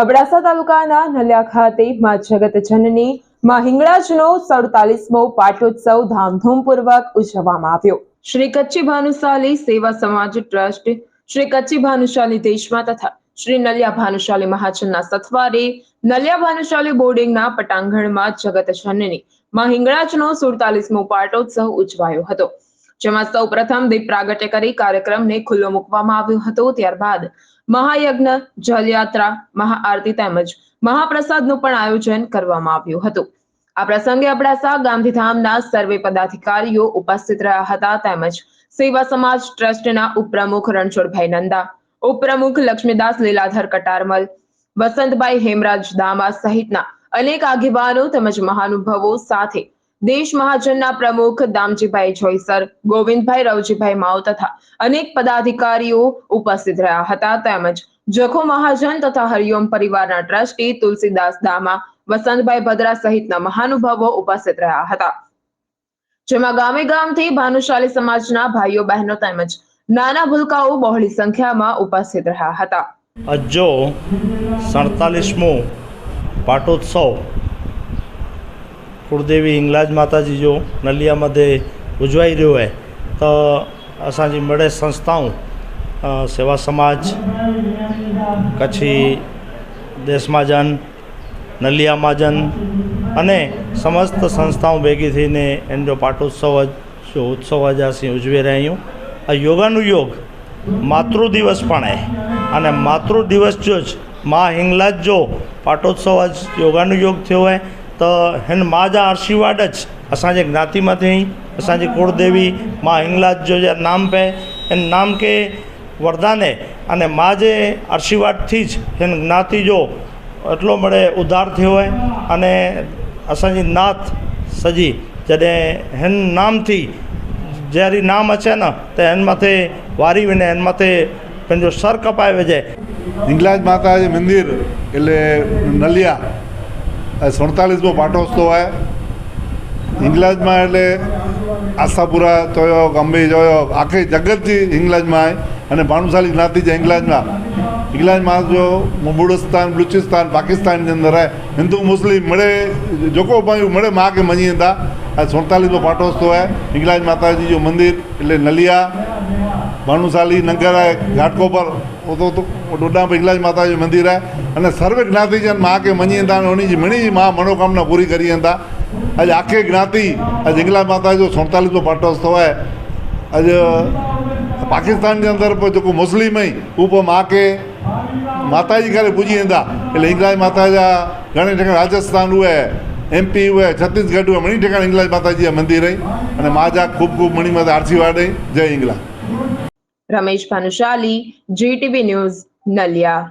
અબડાસા તાલુકાના નલિયા ખાતે મા જગત જનની મા હિંગળાજનો સડતાલીસમો પાટોત્સવ ધામધૂમપૂર્વક ઉજવવામાં આવ્યો. શ્રી કચ્છી ભાનુશાલી સેવા સમાજ ટ્રસ્ટ, શ્રી કચ્છી ભાનુશાલી દેશમાં તથા શ્રી નલિયા ભાનુશાલી મહાજનના સથવારે નલિયા ભાનુશાલી બોર્ડિંગના પટાંગણમાં જગત જનની મા હિંગળાજનો સુડતાલીસમો પાટોત્સવ ઉજવાયો હતો. જેમાં સૌ પ્રથમ દીપ પ્રાગટ્ય કરી કાર્યક્રમને ખુલ્લો મૂકવામાં આવ્યો હતો. ત્યારબાદ મહાયજ્ઞ, જલયાત્રા, મહાઆરતી તેમજ મહાપ્રસાદનું પણ આયોજન કરવામાં આવ્યું હતું. આ પ્રસંગે અબડાસા, ગાંધીધામના સર્વે પદાધિકારીઓ ઉપસ્થિત રહ્યા હતા તેમજ સેવા સમાજ ટ્રસ્ટના ઉપપ્રમુખ રણછોડભાઈ નંદા, ઉપપ્રમુખ લક્ષ્મીદાસ લીલાધર કટારમલ, વસંતભાઈ હેમરાજ દામા સહિતના અનેક આગેવાનો તેમજ મહાનુભાવો સાથે દેશ મહાજનના પ્રમુખ દામજીભાઈ જોઈસર, ગોવિંદભાઈ રવજીભાઈ માવ તથા અનેક પદાધિકારીઓ ઉપસ્થિત રહ્યા હતા. તેમજ જખો મહાજન તથા હરિઓમ પરિવારના ટ્રસ્ટી તુલસીદાસ દામા, વસંતભાઈ ભદ્રા સહિતના મહાનુભાવો ઉપસ્થિત રહ્યા હતા. જેમાં ગામે ગામથી ભાનુશાલી સમાજના ભાઈઓ, બહેનો તેમજ નાના ભૂલકાઓ બહોળી સંખ્યામાં ઉપસ્થિત રહ્યા હતા. અજો સડતાલીસમો પાટોત્સव कुलदेवी हिंगलाज माता जी जो नलीअ मथे उजवाई रहियो आहे त असांजी मिड़े संस्थाऊं सेवा समाज कच्छी દેશ મહાજન નલિયા મહાજન અને સમસ્ત સંસ્થાઓ ભેગી થઈને એનો પાટોત્સવ જો ઉત્સવ આજે ਅਸੀਂ ઉજવી રહ્યા છું. આ યોગાનું યોગ માતૃ દિવસ પણ હે. અને માતૃ દિવસ જો જ મા હિંગલાજ જો પાટોત્સવ આજ યોગાનું યોગ થયો હોય त हिन माउ जा आशीर्वाद अच असांजे ज्ञाति मथे ई असांजी कुल देवी मां हिंगलाज जो जा नाम पे हिन नाम खे वरदाने અને મા જે આશીર્વાદથી જ હિન જ્ઞાતિ જો એટલો મળે ઉધાર થયો હોય અને અસાंजी નાત સજી जॾहिं हिन नाम थी जहिड़ी नाम अचे न त हिन मथे वारी वञे हिन मथे पंहिंजो सर कपाए विझे हिंगलाज माता जो मंदरु એટલે નલિયા સુડતાલીસમો પાટોત્સવ હોય. હિંગલાજમાં એટલે આશાપુરા જોયો ગંભી જોયો, આખી જગતથી હિંગલાજમાં આવે અને ભાનુશાલી જ્ઞાતિ છે હિંગલાજમાં હિંગલાજમાં જો બુડસ્તાન બલુચિસ્તાન, પાકિસ્તાનની અંદર રહે હિન્દુ, મુસ્લિમ મળે, જોકો ભાઈ મળે, મા કે મજી હતા આ સુડતાલીસમો પાટોત્સવ હોય. હિંગલાજ માતાજીનું મંદિર, એટલે નલિયા ભાનુશાલી નગર आहे घाटकोपर उतो डोडा पिंगलाज माता जो मंदरु आहे अने सर्व ज्ञाति जन माउ खे मञी वेंदा आहिनि हुनजी मिणी जी मां मनोकामना पूरी करी वेंदा अॼु आखे ज्ञाति अॼु हिंगलाज माता जो सौतालीसो पाठोत्सव आहे अॼु पाकिस्तान जे अंदरि पोइ जेको मुस्लिम ई हू पोइ माउ खे माता जी करे पुॼी वेंदा એટલે હિંગલાજ માતા જા ઘણી ઠેકાણ રાજસ્થાન હુએ એમપી હુએ છત્તીસગઢ હુએ ઘણી ઠેકાણ હિંગલાજ માતાજીના મંદિર અને માજા ખૂબ ખૂબ મણી માતા આરસી વાડે જય હિંગલા રમેશ ભાનુશાલી જીટીવી ન્યૂઝ નલિયા